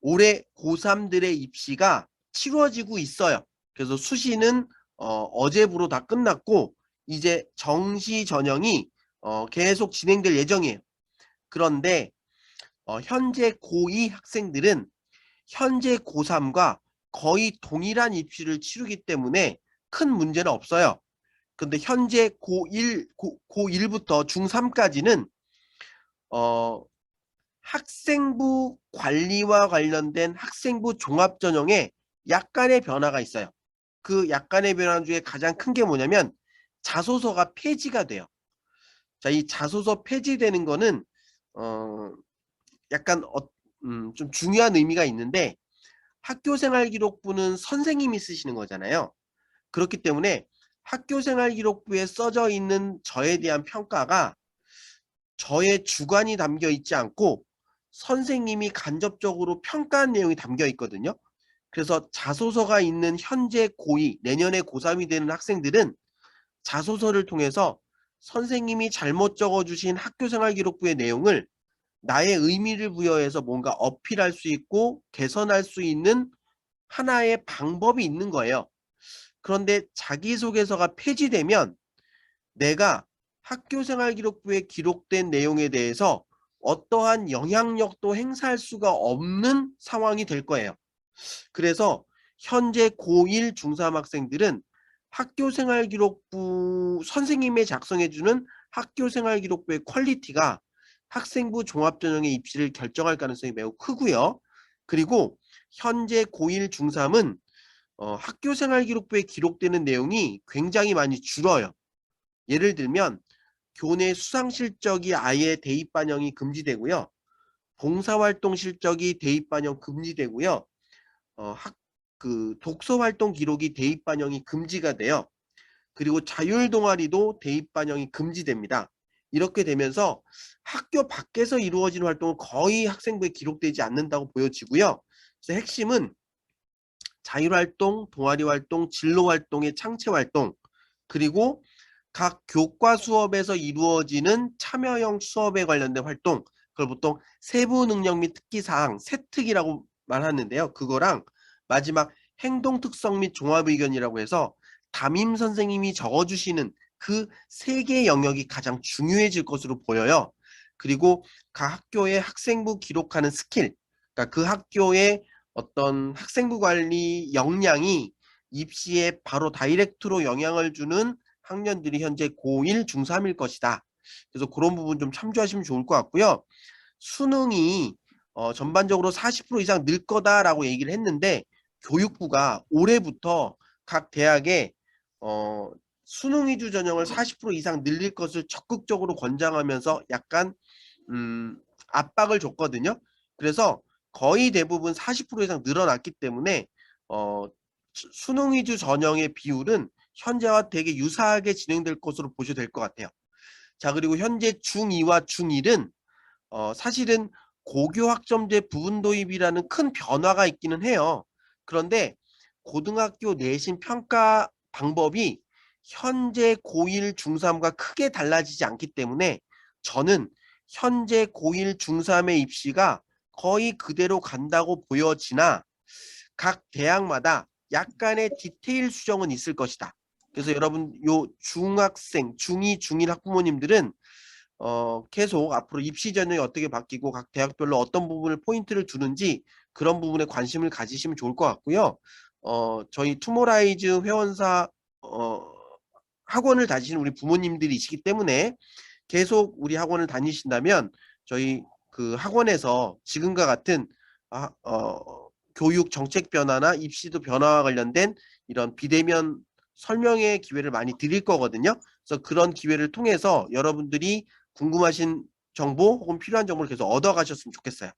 올해 고3들의 입시가 치러지고 있어요. 그래서 수시는 어, 제부로 다 끝났고 이제 정시 전형이 어, 계속 진행될 예정이에요. 그런데 어, 현재 고2 학생들은 현재 고3과 거의 동일한 입시를 치르기 때문에 큰 문제는 없어요. 근데 현재 고1, 고, 고1부터 중3까지는 어, 학생부 관리와 관련된 학생부 종합 전형에 약간의 변화가 있어요. 그 약간의 변화 중에 가장 큰 게 뭐냐면 자소서가 폐지가 돼요. 자, 이 자소서 폐지되는 거는 어, 약간 어, 음, 좀 중요한 의미가 있는데 학교생활기록부는 선생님이 쓰시는 거잖아요. 그렇기 때문에 학교생활기록부에 써져 있는 저에 대한 평가가 저의 주관이 담겨 있지 않고 선생님이 간접적으로 평가한 내용이 담겨 있거든요. 그래서 자소서가 있는 현재 고2, 내년에 고3이 되는 학생들은 자소서를 통해서 선생님이 잘못 적어주신 학교생활기록부의 내용을 나의 의미를 부여해서 뭔가 어필할 수 있고 개선할 수 있는 하나의 방법이 있는 거예요. 그런데 자기소개서가 폐지되면 내가 학교생활기록부에 기록된 내용에 대해서 어떠한 영향력도 행사할 수가 없는 상황이 될 거예요. 그래서 현재 고1 중3 학생들은 학교생활기록부 선생님의 작성해주는 학교생활기록부의 퀄리티가 학생부 종합전형의 입시를 결정할 가능성이 매우 크고요. 그리고 현재 고1 중3은 어, 학교생활기록부에 기록되는 내용이 굉장히 많이 줄어요. 예를 들면 교내 수상 실적이 아예 대입 반영이 금지되고요. 봉사활동 실적이 대입 반영 금지되고요. 어, 학, 그 독서 활동 기록이 대입 반영이 금지가 돼요. 그리고 자율 동아리도 대입 반영이 금지됩니다. 이렇게 되면서 학교 밖에서 이루어지는 활동은 거의 학생부에 기록되지 않는다고 보여지고요. 그래서 핵심은 자율활동, 동아리활동, 진로활동의 창체활동, 그리고 각 교과 수업에서 이루어지는 참여형 수업에 관련된 활동, 그걸 보통 세부 능력 및 특기 사항, 세특이라고 말하는데요. 그거랑 마지막 행동 특성 및 종합 의견이라고 해서 담임 선생님이 적어주시는 그 세 개의 영역이 가장 중요해질 것으로 보여요. 그리고 각 학교의 학생부 기록하는 스킬, 그러니까 그 학교의 어떤 학생부 관리 역량이 입시에 바로 다이렉트로 영향을 주는 학년들이 현재 고1, 중3일 것이다. 그래서 그런 부분 좀 참조하시면 좋을 것 같고요. 수능이 어, 전반적으로 40% 이상 늘 거다라고 얘기를 했는데 교육부가 올해부터 각 대학에 어, 수능 위주 전형을 40% 이상 늘릴 것을 적극적으로 권장하면서 약간 음, 압박을 줬거든요. 그래서 거의 대부분 40% 이상 늘어났기 때문에 어, 수능 위주 전형의 비율은 현재와 되게 유사하게 진행될 것으로 보셔도 될것 같아요. 자 그리고 현재 중2와 중1은 어, 사실은 고교 학점제 부분 도입이라는 큰 변화가 있기는 해요. 그런데 고등학교 내신 평가 방법이 현재 고1 중3과 크게 달라지지 않기 때문에 저는 현재 고1 중3의 입시가 거의 그대로 간다고 보여지나 각 대학마다 약간의 디테일 수정은 있을 것이다. 그래서 여러분 요 중학생, 중2, 중1 학부모님들은 어, 계속 앞으로 입시 전형이 어떻게 바뀌고 각 대학별로 어떤 부분을 포인트를 두는지 그런 부분에 관심을 가지시면 좋을 것 같고요. 어, 저희 투모라이즈 회원사 어, 학원을 다니시는 우리 부모님들이시기 때문에 계속 우리 학원을 다니신다면 저희 그 학원에서 지금과 같은 아, 어, 교육 정책 변화나 입시도 변화와 관련된 이런 비대면 설명의 기회를 많이 드릴 거거든요. 그래서 그런 기회를 통해서 여러분들이 궁금하신 정보 혹은 필요한 정보를 계속 얻어가셨으면 좋겠어요.